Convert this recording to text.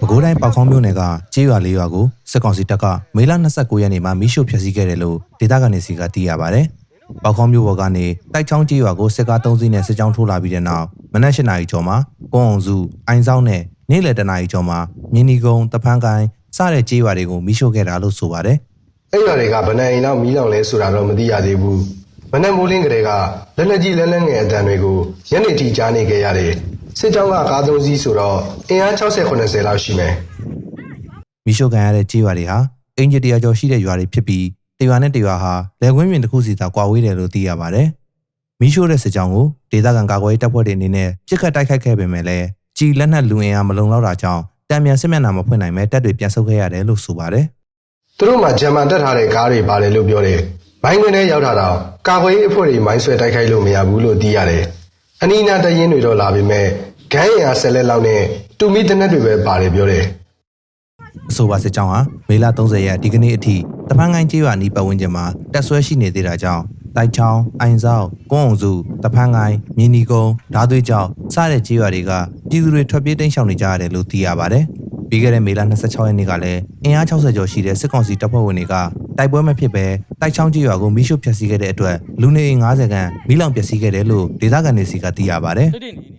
ပဲခူးတိုင်းပေါက်ခေါင်းမြို့နယ်ကကြေးရွာလေးရွာကိုစစ်ကောင်စီတပ်ကမေလ29ရက်နေ့မှာမိရှုဖျက်ဆီးခဲ့တယ်လို့ဒေသခံတွေစီကသိရပါဗျ။ပေါက်ခေါင်းမြို့ပေါ်ကနေတိုက်ချောင်းကြေးရွာကိုစစ်ကား3စီးနဲ့စစ်ကြောင်းထိုးလာပြီးတဲ့နောက်မနက်၈နာရီကျော်မှာကွန်အောင်စုအိုင်ဆောင်နဲ့နေ့လယ်တနာရီကျော်မှာမြင်းနီကုန်းတဖန်းကိုင်းစတဲ့ကြေးရွာတွေကိုမိရှုခဲ့တာလို့ဆိုပါတယ်။အဲ့ရွာတွေကဗနန်အိမ်လောက်မီးလောင်လဲဆိုတာတော့မသိရသေးဘူးမနက်မိုးလင်းကလေးကလက်လက်ကြီးလက်လက်ငယ်အတန်တွေကိုညနေထိကြားနေခဲ့ရတယ် စစ်ကြောင်းကကားသုံးစီးဆိုတော့အင်အား60 90လောက်ရှိမယ်မိရှုခံရတဲ့ကြေးရွာတွေဟာအင်ဂျီတရာကျော်ရှိတဲ့ရွာတွေဖြစ်ပြီးတရွာနဲ့တရွာဟာလယ်ကွင်းပြင်တစ်ခုစီသာကွာဝေးတယ်လို့သိရပါတယ်။မိရှုတဲ့စစ်ကြောင်းကိုဒေသခံကာကွယ်ရေးတပ်ဖွဲ့တွေအနေနဲ့ပြစ်ခတ်တိုက်ခိုက်ခဲ့ပေမဲ့လည်းကြီးလက်နက်လူအင်အားမလုံလောက်တာကြောင့်တံမြန်စစ်မျက်နှာမဖွင့်နိုင်ပဲတပ်တွေပြန်ဆုတ်ခဲ့ရတယ်လို့ဆိုပါတယ်သူတို့မှဂျမ်မန်တက်ထားတဲ့ကားတွေပါတယ်လို့ပြောတယ်မိုင်းခွင်းထဲရောက်တာတော့ကာကွယ်ရေးအဖွဲ့တွေမိုင်းဆွဲတိုက်ခိုက်လို့မရဘူးလို့သိရတယ် အနီးနားတရင်တွေတော့လာပေမဲ့ဂိုင်းအင်အားဆက်လက်လောက်နဲ့တူမီတနက်တွေပဲပါတယ်ပြောတယ်။အဆိုပါစစ်ကြောင်းဟာမေလ30ရက်ဒီကနေ့အထိတပန်းကိုင်းကြေးရွာနီးပတ်ဝန်းကျင်မှာတပ်ဆွဲရှိနေသေးတာကြောင့်တိုက်ချောင်းအိုင်ဆောက်ကွန်းအောင်စုတပန်းကိုင်းမြင်းနီကုန်းဓာသွေးကျောက်စတဲ့ကြေးရွာတွေကပြည်သူတွေထွက်ပြေးတိမ်းရှောင်နေကြရတယ်လို့သိရပါတယ်။ပြီးခဲ့တဲ့မေလ26ရက်နေ့ကလည်းအင်အား60ကျော်ရှိတဲ့စစ်ကောင်စီတပ်ဖွဲ့ဝင်တွေက တိုက်ပွဲမဖြစ်ဘဲတိုက်ချောင်းကြေးရွာကိုမိရှုဖျက်ဆီးခဲ့တဲ့အတွက်လူနေအိမ်90ခန့်မိလောင်ပျက်စီးခဲ့တယ်လို့ဒေသခံတွေစီကသိရပါတယ်။တိတ်တိတ်နေနေ